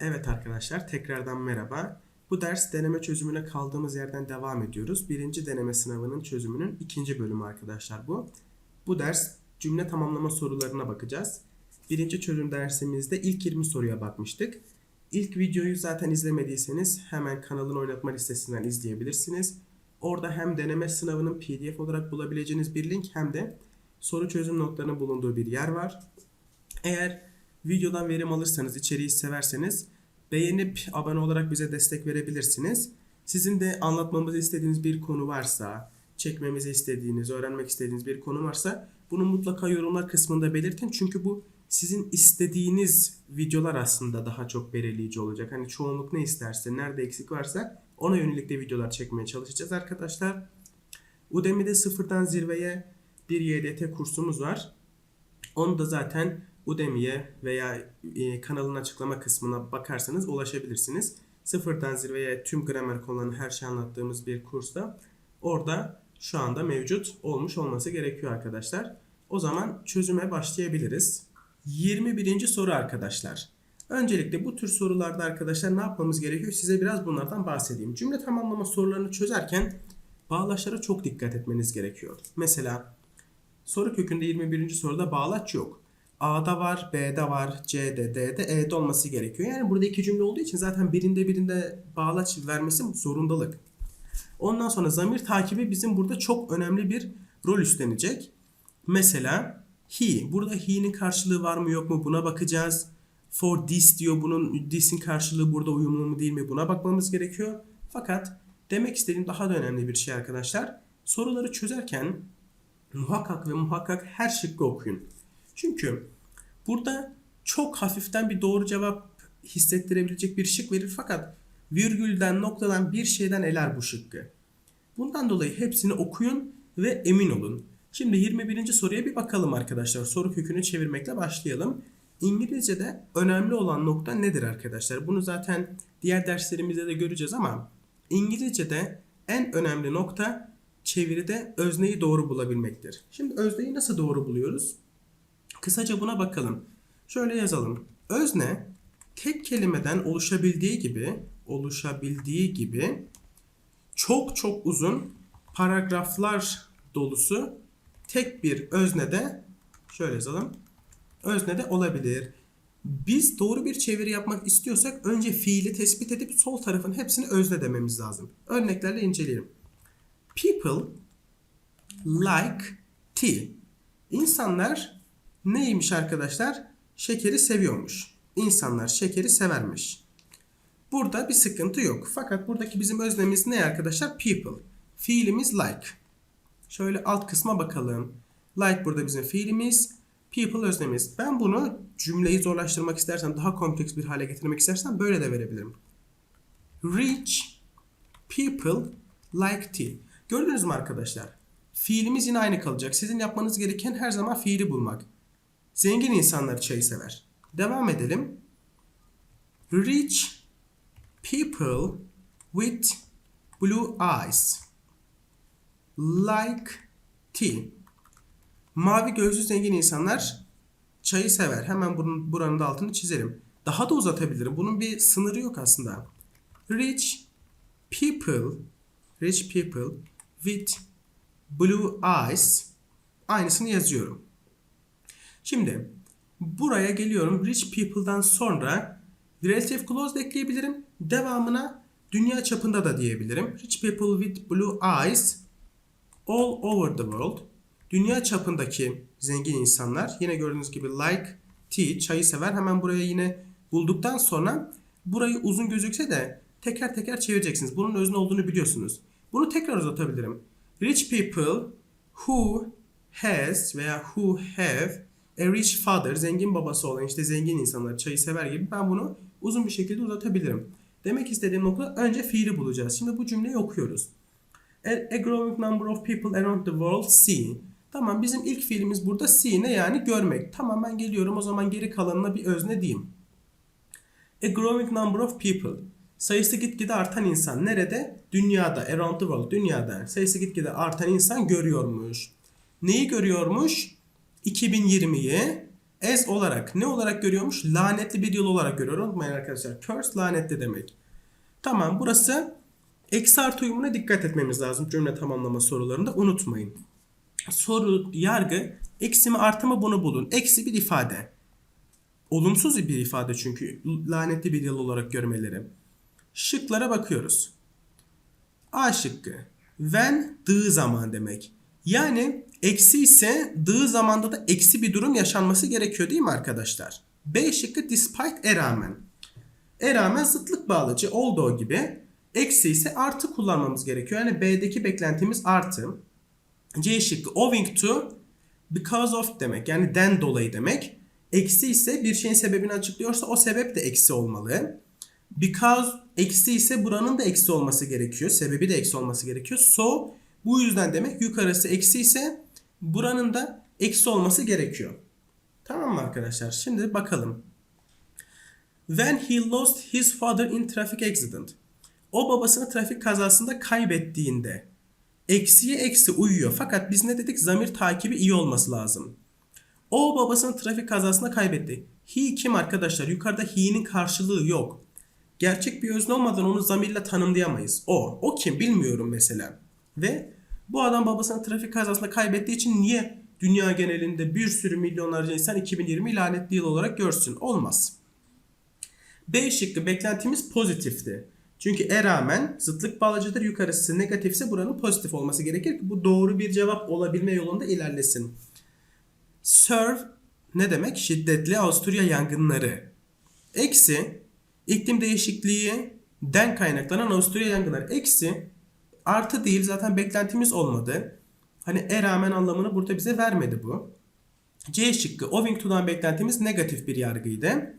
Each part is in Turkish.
Evet arkadaşlar tekrardan merhaba. Bu ders deneme çözümüne kaldığımız yerden devam ediyoruz. Birinci deneme sınavının çözümünün ikinci bölümü arkadaşlar bu. Bu ders cümle tamamlama sorularına bakacağız. Birinci çözüm dersimizde ilk 20 soruya bakmıştık. İlk videoyu zaten izlemediyseniz hemen kanalın oynatma listesinden izleyebilirsiniz. Orada hem deneme sınavının pdf olarak bulabileceğiniz bir link hem de soru çözüm notlarının bulunduğu bir yer var. Eğer videodan verim alırsanız, içeriği severseniz beğenip abone olarak bize destek verebilirsiniz. Sizin de anlatmamızı istediğiniz bir konu varsa, çekmemizi istediğiniz, öğrenmek istediğiniz bir konu varsa bunu mutlaka yorumlar kısmında belirtin. Çünkü bu sizin istediğiniz videolar aslında daha çok belirleyici olacak. Hani çoğunluk ne isterse, nerede eksik varsa ona yönelik de videolar çekmeye çalışacağız arkadaşlar. Udemy'de sıfırdan zirveye bir YDT kursumuz var. Onu da zaten Udemy'ye veya e, kanalın açıklama kısmına bakarsanız ulaşabilirsiniz. Sıfırdan zirveye tüm gramer konularını her şey anlattığımız bir kursta orada şu anda mevcut olmuş olması gerekiyor arkadaşlar. O zaman çözüme başlayabiliriz. 21. soru arkadaşlar. Öncelikle bu tür sorularda arkadaşlar ne yapmamız gerekiyor? Size biraz bunlardan bahsedeyim. Cümle tamamlama sorularını çözerken bağlaçlara çok dikkat etmeniz gerekiyor. Mesela soru kökünde 21. soruda bağlaç yok. A'da var, B'de var, C'de, D'de, E'de olması gerekiyor. Yani burada iki cümle olduğu için zaten birinde birinde bağlaç vermesi zorundalık. Ondan sonra zamir takibi bizim burada çok önemli bir rol üstlenecek. Mesela he. Burada he'nin karşılığı var mı yok mu buna bakacağız. For this diyor. Bunun this'in karşılığı burada uyumlu mu değil mi buna bakmamız gerekiyor. Fakat demek istediğim daha da önemli bir şey arkadaşlar. Soruları çözerken muhakkak ve muhakkak her şıkkı okuyun. Çünkü burada çok hafiften bir doğru cevap hissettirebilecek bir şık verir fakat virgülden noktadan bir şeyden eler bu şıkkı. Bundan dolayı hepsini okuyun ve emin olun. Şimdi 21. soruya bir bakalım arkadaşlar. Soru kökünü çevirmekle başlayalım. İngilizce'de önemli olan nokta nedir arkadaşlar? Bunu zaten diğer derslerimizde de göreceğiz ama İngilizce'de en önemli nokta çeviride özneyi doğru bulabilmektir. Şimdi özneyi nasıl doğru buluyoruz? Kısaca buna bakalım. Şöyle yazalım. Özne tek kelimeden oluşabildiği gibi oluşabildiği gibi çok çok uzun paragraflar dolusu tek bir öznede şöyle yazalım. Öznede olabilir. Biz doğru bir çeviri yapmak istiyorsak önce fiili tespit edip sol tarafın hepsini özne dememiz lazım. Örneklerle inceleyelim. People like tea. İnsanlar neymiş arkadaşlar? Şekeri seviyormuş. İnsanlar şekeri severmiş. Burada bir sıkıntı yok. Fakat buradaki bizim öznemiz ne arkadaşlar? People. Fiilimiz like. Şöyle alt kısma bakalım. Like burada bizim fiilimiz. People öznemiz. Ben bunu cümleyi zorlaştırmak istersem, daha kompleks bir hale getirmek istersem böyle de verebilirim. Rich people like tea. Gördünüz mü arkadaşlar? Fiilimiz yine aynı kalacak. Sizin yapmanız gereken her zaman fiili bulmak. Zengin insanlar çayı sever. Devam edelim. Rich people with blue eyes like tea. Mavi gözlü zengin insanlar çayı sever. Hemen bunun buranın da altını çizelim. Daha da uzatabilirim. Bunun bir sınırı yok aslında. Rich people rich people with blue eyes aynısını yazıyorum. Şimdi buraya geliyorum. Rich people'dan sonra relative clause da ekleyebilirim. Devamına dünya çapında da diyebilirim. Rich people with blue eyes all over the world. Dünya çapındaki zengin insanlar yine gördüğünüz gibi like tea çayı sever. Hemen buraya yine bulduktan sonra burayı uzun gözükse de teker teker çevireceksiniz. Bunun özne olduğunu biliyorsunuz. Bunu tekrar uzatabilirim. Rich people who has veya who have a rich father, zengin babası olan işte zengin insanlar çayı sever gibi ben bunu uzun bir şekilde uzatabilirim. Demek istediğim nokta önce fiili bulacağız. Şimdi bu cümleyi okuyoruz. A growing number of people around the world see. Tamam bizim ilk fiilimiz burada see ne yani görmek. Tamam ben geliyorum o zaman geri kalanına bir özne diyeyim. A growing number of people. Sayısı gitgide artan insan. Nerede? Dünyada. Around the world. Dünyada. Sayısı gitgide artan insan görüyormuş. Neyi görüyormuş? 2020'yi as olarak ne olarak görüyormuş? Lanetli bir yıl olarak görüyor. Unutmayın arkadaşlar. Curse lanetli demek. Tamam burası eksi artı uyumuna dikkat etmemiz lazım cümle tamamlama sorularında. Unutmayın. Soru, yargı, eksi mi artı mı bunu bulun. Eksi bir ifade. Olumsuz bir ifade çünkü lanetli bir yıl olarak görmeleri. Şıklara bakıyoruz. A şıkkı. When dığı zaman demek. Yani eksi ise dığı zamanda da eksi bir durum yaşanması gerekiyor değil mi arkadaşlar? B şıkkı despite e rağmen. E rağmen zıtlık bağlıcı olduğu gibi eksi ise artı kullanmamız gerekiyor. Yani B'deki beklentimiz artı. C şıkkı owing to because of demek. Yani den dolayı demek. Eksi ise bir şeyin sebebini açıklıyorsa o sebep de eksi olmalı. Because eksi ise buranın da eksi olması gerekiyor. Sebebi de eksi olması gerekiyor. So bu yüzden demek yukarısı eksi ise buranın da eksi olması gerekiyor. Tamam mı arkadaşlar? Şimdi bakalım. When he lost his father in traffic accident. O babasını trafik kazasında kaybettiğinde eksiye eksi uyuyor. Fakat biz ne dedik? Zamir takibi iyi olması lazım. O babasını trafik kazasında kaybetti. He kim arkadaşlar? Yukarıda he'nin karşılığı yok. Gerçek bir özne olmadan onu zamirle tanımlayamayız. O. O kim bilmiyorum mesela. Ve bu adam babasını trafik kazasında kaybettiği için niye dünya genelinde bir sürü milyonlarca insan 2020 lanetli yıl olarak görsün? Olmaz. B şıkkı beklentimiz pozitifti. Çünkü e rağmen zıtlık bağlacıdır yukarısı negatifse buranın pozitif olması gerekir ki bu doğru bir cevap olabilme yolunda ilerlesin. Serve ne demek? Şiddetli Avusturya yangınları. Eksi iklim değişikliği den kaynaklanan Avusturya yangınları. Eksi artı değil zaten beklentimiz olmadı. Hani e rağmen anlamını burada bize vermedi bu. C şıkkı owing beklentimiz negatif bir yargıydı.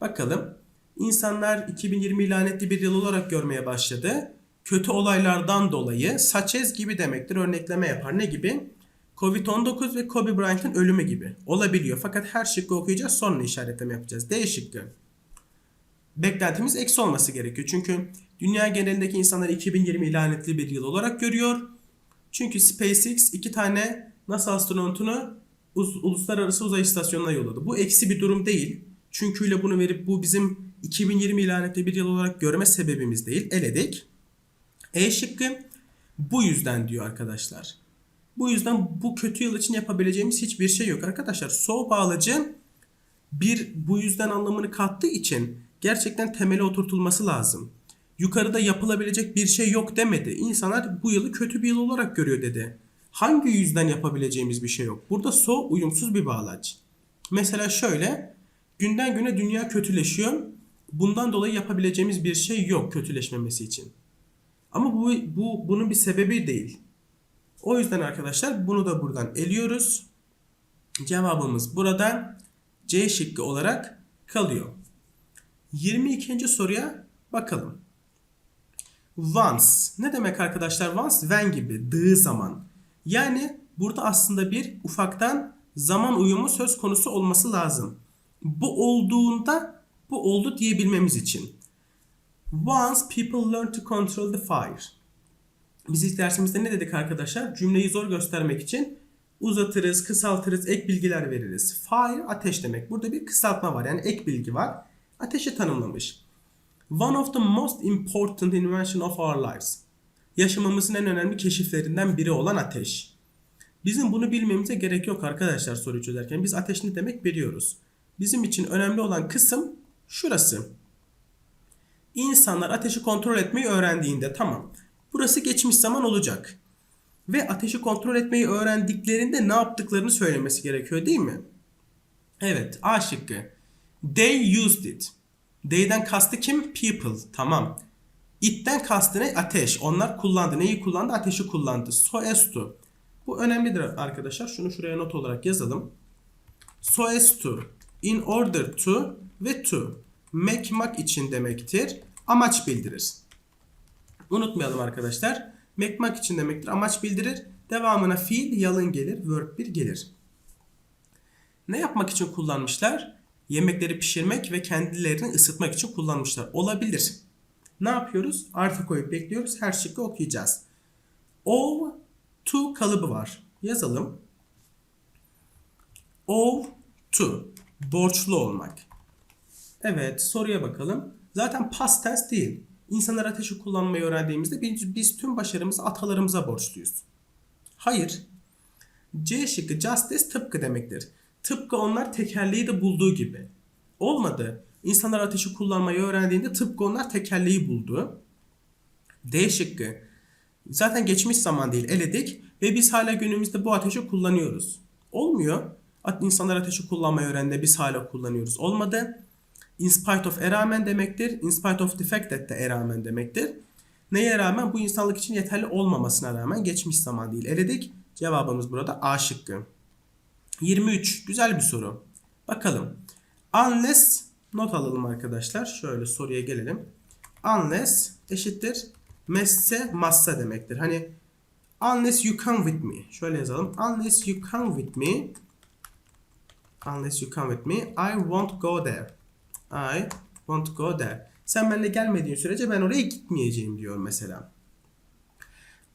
Bakalım. İnsanlar 2020 lanetli bir yıl olarak görmeye başladı. Kötü olaylardan dolayı saçez gibi demektir. Örnekleme yapar. Ne gibi? Covid-19 ve Kobe Bryant'ın ölümü gibi. Olabiliyor. Fakat her şıkkı okuyacağız sonra işaretleme yapacağız. D şıkkı. Beklentimiz eksi olması gerekiyor. Çünkü dünya genelindeki insanlar 2020 lanetli bir yıl olarak görüyor. Çünkü SpaceX iki tane NASA astronotunu uluslararası uzay istasyonuna yolladı. Bu eksi bir durum değil. Çünkü bunu verip bu bizim 2020 lanetli bir yıl olarak görme sebebimiz değil. Eledik. E şıkkı bu yüzden diyor arkadaşlar. Bu yüzden bu kötü yıl için yapabileceğimiz hiçbir şey yok arkadaşlar. So bağlacı bir bu yüzden anlamını kattığı için gerçekten temeli oturtulması lazım. Yukarıda yapılabilecek bir şey yok demedi. İnsanlar bu yılı kötü bir yıl olarak görüyor dedi. Hangi yüzden yapabileceğimiz bir şey yok? Burada so uyumsuz bir bağlaç. Mesela şöyle günden güne dünya kötüleşiyor. Bundan dolayı yapabileceğimiz bir şey yok kötüleşmemesi için. Ama bu, bu bunun bir sebebi değil. O yüzden arkadaşlar bunu da buradan eliyoruz. Cevabımız burada C şıkkı olarak kalıyor. 22. soruya bakalım. Once. Ne demek arkadaşlar once? When gibi. Dığı zaman. Yani burada aslında bir ufaktan zaman uyumu söz konusu olması lazım. Bu olduğunda bu oldu diyebilmemiz için. Once people learn to control the fire. Biz ilk dersimizde ne dedik arkadaşlar? Cümleyi zor göstermek için uzatırız, kısaltırız, ek bilgiler veririz. Fire ateş demek. Burada bir kısaltma var. Yani ek bilgi var. Ateşi tanımlamış. One of the most important invention of our lives. Yaşamımızın en önemli keşiflerinden biri olan ateş. Bizim bunu bilmemize gerek yok arkadaşlar soruyu çözerken. Biz ateş ne demek biliyoruz. Bizim için önemli olan kısım şurası. İnsanlar ateşi kontrol etmeyi öğrendiğinde tamam. Burası geçmiş zaman olacak. Ve ateşi kontrol etmeyi öğrendiklerinde ne yaptıklarını söylemesi gerekiyor değil mi? Evet A şıkkı. They used it. They'den kastı kim? People. Tamam. It'ten kastı ne? Ateş. Onlar kullandı. Neyi kullandı? Ateşi kullandı. So as to. Bu önemlidir arkadaşlar. Şunu şuraya not olarak yazalım. So as to. In order to ve to. Make mak için demektir. Amaç bildirir. Unutmayalım arkadaşlar. Make mak için demektir. Amaç bildirir. Devamına fiil yalın gelir. Verb bir gelir. Ne yapmak için kullanmışlar? Yemekleri pişirmek ve kendilerini ısıtmak için kullanmışlar. Olabilir. Ne yapıyoruz? Artı koyup bekliyoruz. Her şıkkı okuyacağız. O to kalıbı var. Yazalım. O To. Borçlu olmak. Evet soruya bakalım. Zaten past tense değil. İnsanlar ateşi kullanmayı öğrendiğimizde biz, biz tüm başarımızı atalarımıza borçluyuz. Hayır. C şıkkı justice tıpkı demektir. Tıpkı onlar tekerleği de bulduğu gibi. Olmadı. İnsanlar ateşi kullanmayı öğrendiğinde tıpkı onlar tekerleği buldu. D şıkkı. Zaten geçmiş zaman değil eledik ve biz hala günümüzde bu ateşi kullanıyoruz. Olmuyor. İnsanlar ateşi kullanmayı öğrendi biz hala kullanıyoruz. Olmadı. In spite of e rağmen demektir. In spite of that de e rağmen demektir. Neye rağmen? Bu insanlık için yeterli olmamasına rağmen geçmiş zaman değil. Eledik. Cevabımız burada A şıkkı. 23. Güzel bir soru. Bakalım. Unless not alalım arkadaşlar. Şöyle soruya gelelim. Unless eşittir messe massa demektir. Hani unless you come with me. Şöyle yazalım. Unless you come with me Unless you come with me, I won't go there. I won't go there. Sen benimle gelmediğin sürece ben oraya gitmeyeceğim diyor mesela.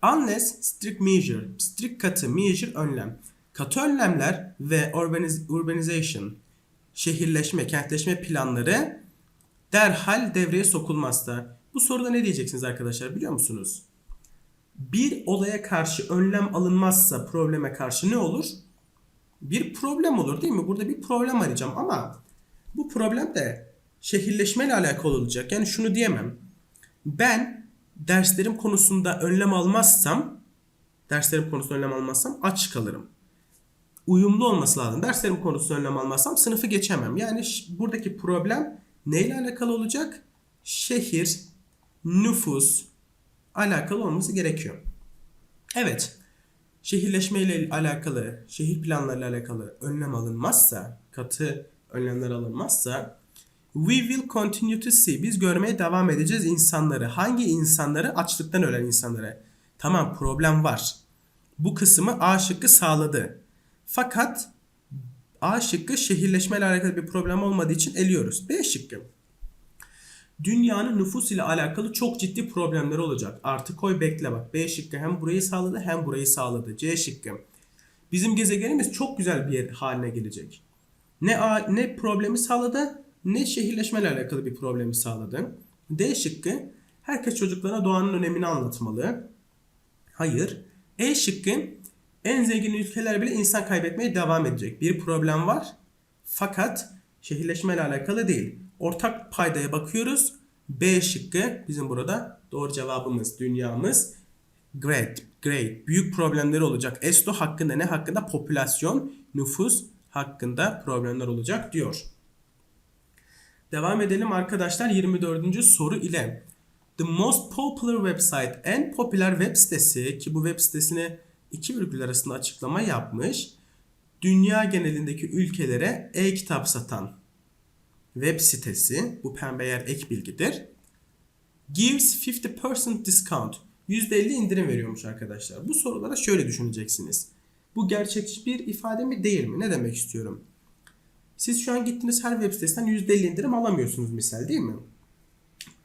Unless strict measure, strict katı, measure önlem. Katı önlemler ve urbaniz- urbanization, şehirleşme, kentleşme planları derhal devreye sokulmazsa. Bu soruda ne diyeceksiniz arkadaşlar biliyor musunuz? Bir olaya karşı önlem alınmazsa probleme karşı ne olur? Bir problem olur değil mi? Burada bir problem arayacağım ama bu problem de şehirleşmeyle alakalı olacak. Yani şunu diyemem. Ben derslerim konusunda önlem almazsam derslerim konusunda önlem almazsam aç kalırım. Uyumlu olması lazım. Derslerim konusunda önlem almazsam sınıfı geçemem. Yani buradaki problem neyle alakalı olacak? Şehir, nüfus alakalı olması gerekiyor. Evet. Şehirleşmeyle alakalı, şehir planlarıyla alakalı önlem alınmazsa, katı önlemler alınmazsa we will continue to see. Biz görmeye devam edeceğiz insanları. Hangi insanları? Açlıktan ölen insanları. Tamam problem var. Bu kısmı A şıkkı sağladı. Fakat A şıkkı şehirleşmeyle alakalı bir problem olmadığı için eliyoruz. B şıkkı. Dünyanın nüfus ile alakalı çok ciddi problemleri olacak. Artı koy bekle bak. B şıkkı hem burayı sağladı hem burayı sağladı. C şıkkı. Bizim gezegenimiz çok güzel bir yer haline gelecek. Ne A, ne problemi sağladı ne şehirleşmeyle alakalı bir problemi sağladı. D şıkkı herkes çocuklara doğanın önemini anlatmalı. Hayır. E şıkkı en zengin ülkeler bile insan kaybetmeye devam edecek. Bir problem var. Fakat şehirleşmeyle alakalı değil. Ortak paydaya bakıyoruz. B şıkkı bizim burada doğru cevabımız dünyamız. Great, great. Büyük problemleri olacak. ESTO hakkında ne hakkında? Popülasyon, nüfus hakkında problemler olacak diyor. Devam edelim arkadaşlar 24. soru ile. The most popular website, en popüler web sitesi ki bu web sitesine iki virgül arasında açıklama yapmış. Dünya genelindeki ülkelere e-kitap satan web sitesi, bu pembe yer ek bilgidir. Gives 50% discount. %50 indirim veriyormuş arkadaşlar. Bu sorulara şöyle düşüneceksiniz. Bu gerçekçi bir ifade mi değil mi? Ne demek istiyorum? Siz şu an gittiğiniz her web sitesinden %50 indirim alamıyorsunuz misal değil mi?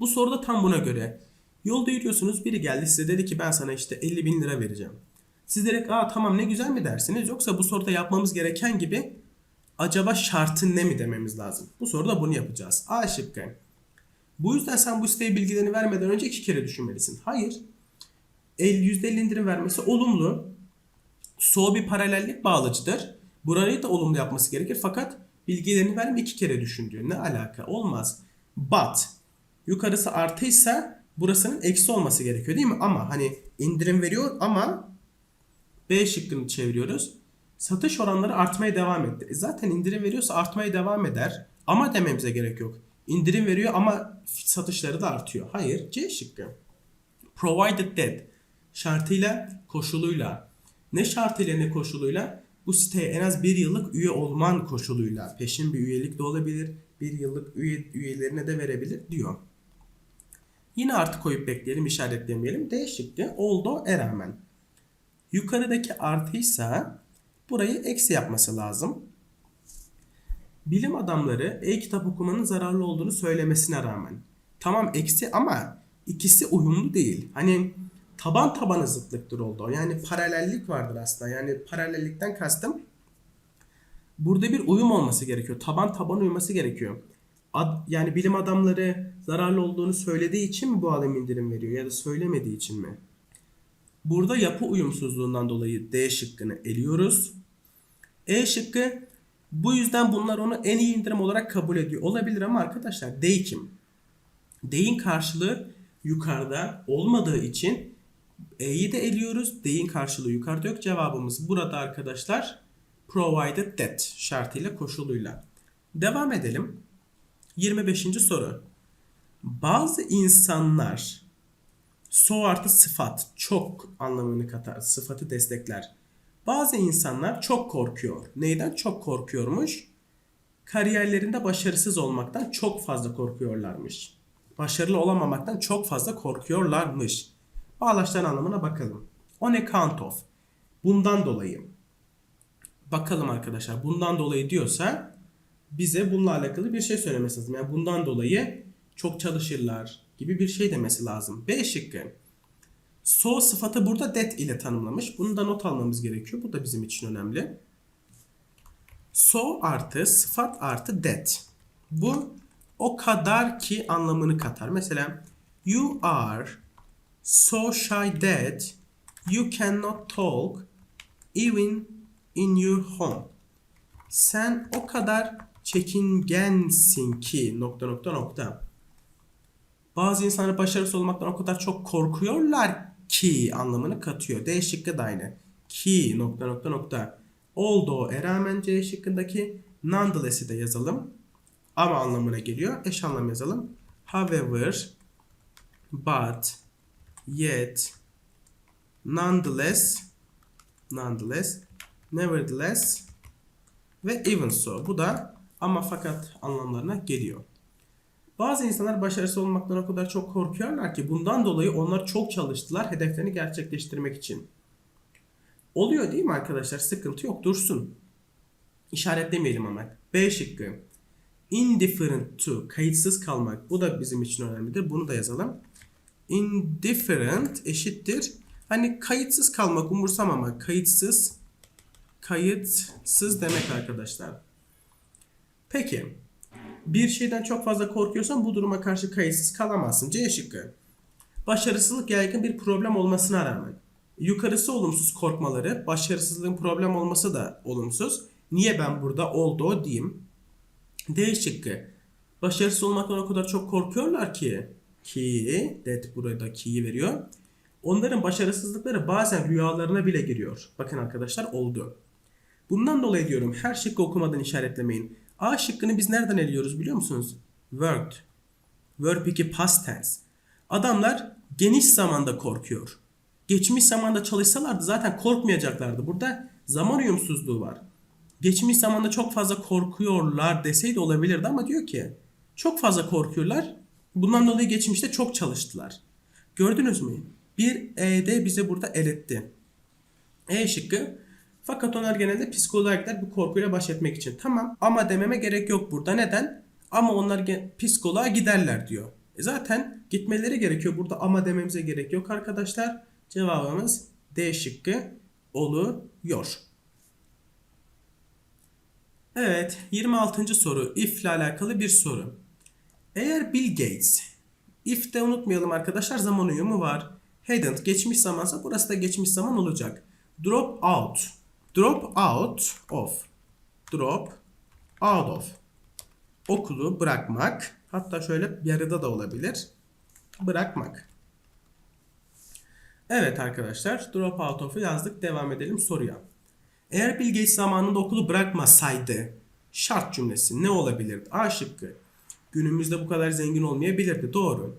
Bu soruda tam buna göre. Yolda yürüyorsunuz biri geldi size dedi ki ben sana işte 50 bin lira vereceğim. Siz direkt aa tamam ne güzel mi dersiniz yoksa bu soruda yapmamız gereken gibi acaba şartın ne mi dememiz lazım. Bu soruda bunu yapacağız. A şıkkı. Bu yüzden sen bu siteye bilgilerini vermeden önce iki kere düşünmelisin. Hayır. El %50 indirim vermesi olumlu. So bir paralellik bağlacıdır. Burayı da olumlu yapması gerekir fakat bilgilerini verme iki kere düşün diyor. Ne alaka? Olmaz. But yukarısı artıysa burasının eksi olması gerekiyor değil mi? Ama hani indirim veriyor ama B şıkkını çeviriyoruz. Satış oranları artmaya devam etti. E zaten indirim veriyorsa artmaya devam eder. Ama dememize gerek yok. İndirim veriyor ama satışları da artıyor. Hayır. C şıkkı. Provided that. Şartıyla, koşuluyla. Ne şartıyla ne koşuluyla? Bu siteye en az bir yıllık üye olman koşuluyla. Peşin bir üyelik de olabilir. Bir yıllık üye, üyelerine de verebilir diyor. Yine artı koyup bekleyelim, işaretlemeyelim. D şıkkı oldu e. Yukarıdaki artıysa burayı eksi yapması lazım. Bilim adamları e-kitap okumanın zararlı olduğunu söylemesine rağmen. Tamam eksi ama ikisi uyumlu değil. Hani taban tabana zıtlıktır oldu. Yani paralellik vardır aslında. Yani paralellikten kastım Burada bir uyum olması gerekiyor. Taban taban uyuması gerekiyor. Ad- yani bilim adamları zararlı olduğunu söylediği için mi bu alem indirim veriyor ya da söylemediği için mi? Burada yapı uyumsuzluğundan dolayı D şıkkını eliyoruz. E şıkkı bu yüzden bunlar onu en iyi indirim olarak kabul ediyor. Olabilir ama arkadaşlar D kim? D'in karşılığı yukarıda olmadığı için E'yi de eliyoruz. D'in karşılığı yukarıda yok. Cevabımız burada arkadaşlar provided that şartıyla koşuluyla. Devam edelim. 25. soru. Bazı insanlar so artı sıfat çok anlamını katar. Sıfatı destekler. Bazı insanlar çok korkuyor. Neyden çok korkuyormuş? Kariyerlerinde başarısız olmaktan çok fazla korkuyorlarmış. Başarılı olamamaktan çok fazla korkuyorlarmış. Bağlaçların anlamına bakalım. On account of. Bundan dolayı. Bakalım arkadaşlar. Bundan dolayı diyorsa bize bununla alakalı bir şey söylemesi lazım. Yani bundan dolayı çok çalışırlar gibi bir şey demesi lazım. B şıkkı. So sıfatı burada that ile tanımlamış. Bunu da not almamız gerekiyor. Bu da bizim için önemli. So artı sıfat artı that. Bu o kadar ki anlamını katar. Mesela you are so shy that you cannot talk even in your home. Sen o kadar çekingensin ki nokta nokta nokta. Bazı insanlar başarısız olmaktan o kadar çok korkuyorlar ki anlamını katıyor. D şıkkı da aynı. Ki nokta nokta nokta. Although e rağmen C şıkkındaki nonetheless'i de yazalım. Ama anlamına geliyor. Eş anlam yazalım. However, but, yet, nonetheless, nonetheless, nevertheless ve even so. Bu da ama fakat anlamlarına geliyor. Bazı insanlar başarısız olmaktan o kadar çok korkuyorlar ki bundan dolayı onlar çok çalıştılar hedeflerini gerçekleştirmek için. Oluyor değil mi arkadaşlar? Sıkıntı yok dursun. İşaretlemeyelim ama. B şıkkı. Indifferent to. Kayıtsız kalmak. Bu da bizim için önemlidir. Bunu da yazalım. Indifferent eşittir. Hani kayıtsız kalmak, umursamamak. Kayıtsız, kayıtsız demek arkadaşlar. Peki. Bir şeyden çok fazla korkuyorsan bu duruma karşı kayıtsız kalamazsın. C şıkkı. Başarısızlık yaygın bir problem olmasına rağmen. Yukarısı olumsuz korkmaları, başarısızlığın problem olması da olumsuz. Niye ben burada oldu o diyeyim. D şıkkı. Başarısız olmaktan o kadar çok korkuyorlar ki ki that burada ki'yi veriyor. Onların başarısızlıkları bazen rüyalarına bile giriyor. Bakın arkadaşlar oldu. Bundan dolayı diyorum her şıkkı okumadan işaretlemeyin. A şıkkını biz nereden eliyoruz biliyor musunuz? Worked. Verb 2 past tense. Adamlar geniş zamanda korkuyor. Geçmiş zamanda çalışsalardı zaten korkmayacaklardı. Burada zaman uyumsuzluğu var. Geçmiş zamanda çok fazla korkuyorlar deseydi olabilirdi ama diyor ki çok fazla korkuyorlar. Bundan dolayı geçmişte çok çalıştılar. Gördünüz mü? Bir ED bize burada eletti. E şıkkı fakat onlar genelde psikoloğa gider bu korkuyla baş etmek için. Tamam ama dememe gerek yok burada. Neden? Ama onlar psikoloğa giderler diyor. E zaten gitmeleri gerekiyor. Burada ama dememize gerek yok arkadaşlar. Cevabımız D şıkkı oluyor. Evet 26. soru if ile alakalı bir soru. Eğer Bill Gates if'te unutmayalım arkadaşlar zaman uyumu var. Hadn't geçmiş zamansa burası da geçmiş zaman olacak. Drop out. Drop out of. Drop out of. Okulu bırakmak. Hatta şöyle yarıda da olabilir. Bırakmak. Evet arkadaşlar drop out of'u yazdık. Devam edelim soruya. Eğer Bill zamanında okulu bırakmasaydı şart cümlesi ne olabilirdi? A şıkkı. Günümüzde bu kadar zengin olmayabilirdi. Doğru.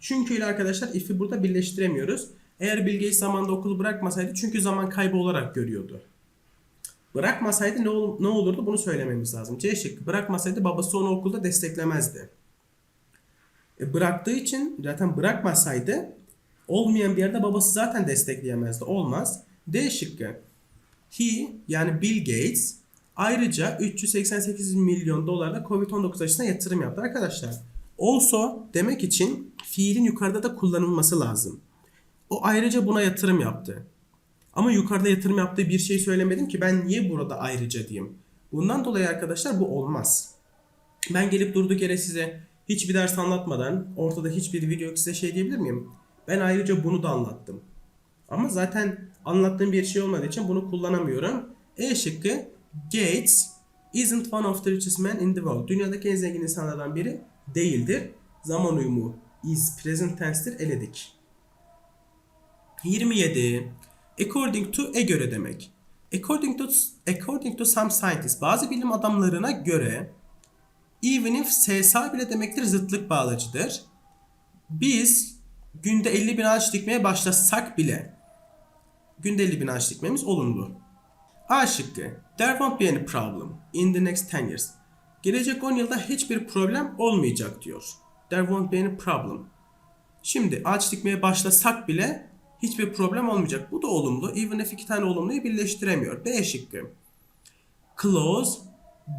Çünkü ile arkadaşlar if'i burada birleştiremiyoruz. Eğer Bill zamanında okulu bırakmasaydı çünkü zaman kaybı olarak görüyordu. Bırakmasaydı ne, ol- ne olurdu bunu söylememiz lazım. C şıkkı. Bırakmasaydı babası onu okulda desteklemezdi. E, bıraktığı için zaten bırakmasaydı olmayan bir yerde babası zaten destekleyemezdi. Olmaz. D şıkkı. He yani Bill Gates ayrıca 388 milyon dolarla Covid-19 aşısına yatırım yaptı arkadaşlar. Also demek için fiilin yukarıda da kullanılması lazım. O ayrıca buna yatırım yaptı. Ama yukarıda yatırım yaptığı bir şey söylemedim ki ben niye burada ayrıca diyeyim. Bundan dolayı arkadaşlar bu olmaz. Ben gelip durduk yere size hiçbir ders anlatmadan ortada hiçbir video yok size şey diyebilir miyim? Ben ayrıca bunu da anlattım. Ama zaten anlattığım bir şey olmadığı için bunu kullanamıyorum. E şıkkı Gates isn't one of the richest men in the world. Dünyadaki en zengin insanlardan biri değildir. Zaman uyumu is present tense'tir eledik. 27. According to'e göre demek. According to according to some scientists bazı bilim adamlarına göre even if SSA bile demektir zıtlık bağlacıdır. Biz günde 50 bin ağaç dikmeye başlasak bile günde 50 bin ağaç dikmemiz olumlu. A şıkkı. There won't be any problem in the next 10 years. Gelecek 10 yılda hiçbir problem olmayacak diyor. There won't be any problem. Şimdi ağaç dikmeye başlasak bile hiçbir problem olmayacak. Bu da olumlu. Even if iki tane olumluyu birleştiremiyor. B şıkkı. Close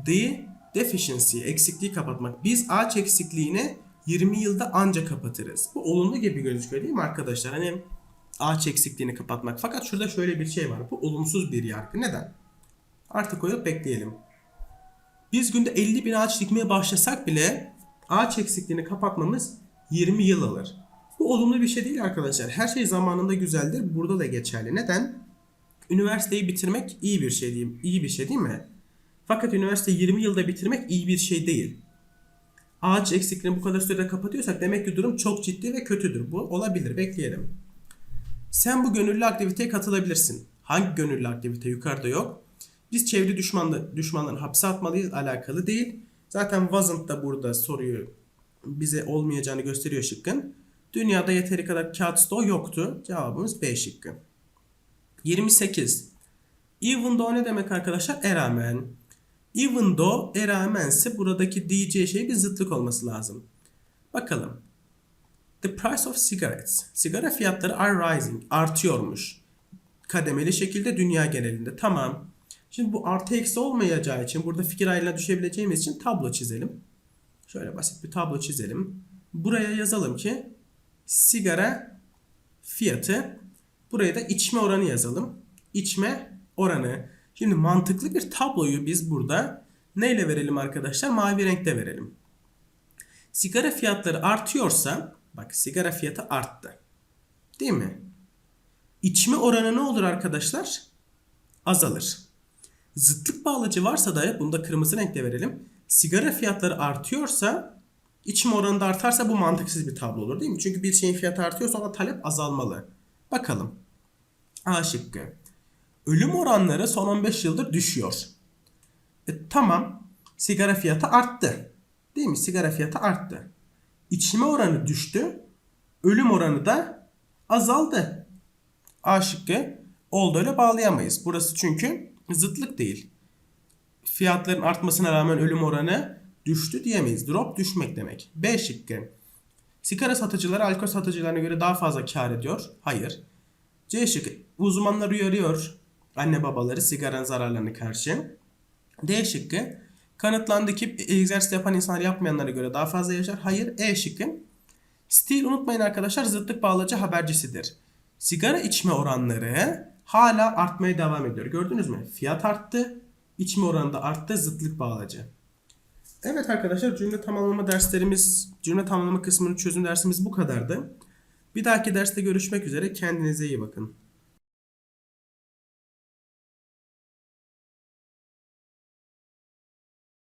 the deficiency. Eksikliği kapatmak. Biz ağaç eksikliğini 20 yılda anca kapatırız. Bu olumlu gibi gözüküyor değil mi arkadaşlar? Hani ağaç eksikliğini kapatmak. Fakat şurada şöyle bir şey var. Bu olumsuz bir yargı. Neden? Artık koyup bekleyelim. Biz günde 50 bin ağaç dikmeye başlasak bile ağaç eksikliğini kapatmamız 20 yıl alır. Bu olumlu bir şey değil arkadaşlar. Her şey zamanında güzeldir. Burada da geçerli. Neden? Üniversiteyi bitirmek iyi bir şey değil, iyi bir şey değil mi? Fakat üniversiteyi 20 yılda bitirmek iyi bir şey değil. Ağaç eksikliğini bu kadar sürede kapatıyorsak demek ki durum çok ciddi ve kötüdür. Bu olabilir. Bekleyelim. Sen bu gönüllü aktiviteye katılabilirsin. Hangi gönüllü aktivite yukarıda yok. Biz çevre düşmanlı, düşmanlarını hapse atmalıyız alakalı değil. Zaten wasn't da burada soruyu bize olmayacağını gösteriyor şıkkın. Dünyada yeteri kadar kağıt stoğu yoktu. Cevabımız B şıkkı. 28. Even though ne demek arkadaşlar? E. Even though e buradaki diyeceği şey bir zıtlık olması lazım. Bakalım. The price of cigarettes. Sigara fiyatları are rising. Artıyormuş. Kademeli şekilde dünya genelinde. Tamam. Şimdi bu artı eksi olmayacağı için burada fikir ayrılığına düşebileceğimiz için tablo çizelim. Şöyle basit bir tablo çizelim. Buraya yazalım ki sigara fiyatı. Buraya da içme oranı yazalım. İçme oranı. Şimdi mantıklı bir tabloyu biz burada neyle verelim arkadaşlar? Mavi renkte verelim. Sigara fiyatları artıyorsa bak sigara fiyatı arttı. Değil mi? İçme oranı ne olur arkadaşlar? Azalır. Zıtlık bağlacı varsa da bunu da kırmızı renkte verelim. Sigara fiyatları artıyorsa içme oranı da artarsa bu mantıksız bir tablo olur değil mi? Çünkü bir şeyin fiyatı artıyorsa ona talep azalmalı. Bakalım. A şıkkı. Ölüm oranları son 15 yıldır düşüyor. E, tamam. Sigara fiyatı arttı. Değil mi? Sigara fiyatı arttı. İçme oranı düştü. Ölüm oranı da azaldı. A şıkkı oldu öyle bağlayamayız. Burası çünkü zıtlık değil. Fiyatların artmasına rağmen ölüm oranı düştü diyemeyiz. Drop düşmek demek. B şıkkı. Sigara satıcıları alkol satıcılarına göre daha fazla kar ediyor. Hayır. C şıkkı. Uzmanlar uyarıyor anne babaları sigaranın zararlarına karşı. D şıkkı. Kanıtlandı ki egzersiz yapan insanlar yapmayanlara göre daha fazla yaşar. Hayır. E şıkkı. Stil unutmayın arkadaşlar zıtlık bağlacı habercisidir. Sigara içme oranları hala artmaya devam ediyor. Gördünüz mü? Fiyat arttı. içme oranı da arttı. Zıtlık bağlacı. Evet arkadaşlar cümle tamamlama derslerimiz, cümle tamamlama kısmının çözüm dersimiz bu kadardı. Bir dahaki derste görüşmek üzere. Kendinize iyi bakın.